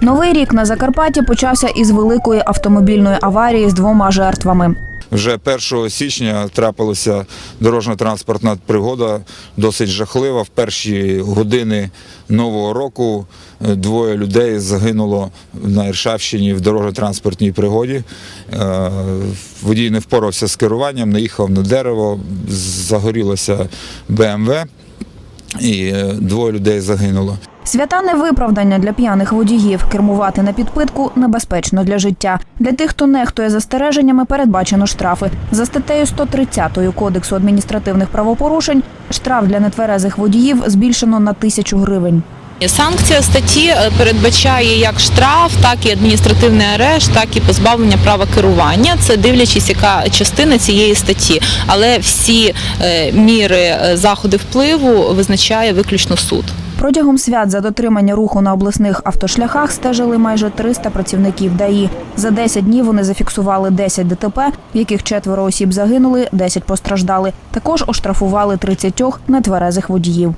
Новий рік на Закарпатті почався із великої автомобільної аварії з двома жертвами. Вже 1 січня трапилася дорожньо-транспортна пригода, досить жахлива. В перші години нового року е, двоє людей загинуло на Іршавщині в дорожньо-транспортній пригоді. Е, Водій не впорався з керуванням, наїхав на дерево, загорілося БМВ і е, двоє людей загинуло. Свята не виправдання для п'яних водіїв. Кермувати на підпитку небезпечно для життя. Для тих, хто нехтує застереженнями, передбачено штрафи. За статтею 130 Кодексу адміністративних правопорушень штраф для нетверезих водіїв збільшено на тисячу гривень. Санкція статті е, передбачає як штраф, так і адміністративний арешт, так і позбавлення права керування. Це дивлячись, яка частина цієї статті. Але всі е, міри е, заходи впливу визначає виключно суд. Протягом свят за дотримання руху на обласних автошляхах стежили майже 300 працівників ДАІ. За 10 днів вони зафіксували 10 ДТП, в яких четверо осіб загинули, 10 постраждали. Також оштрафували 30 нетверезих водіїв.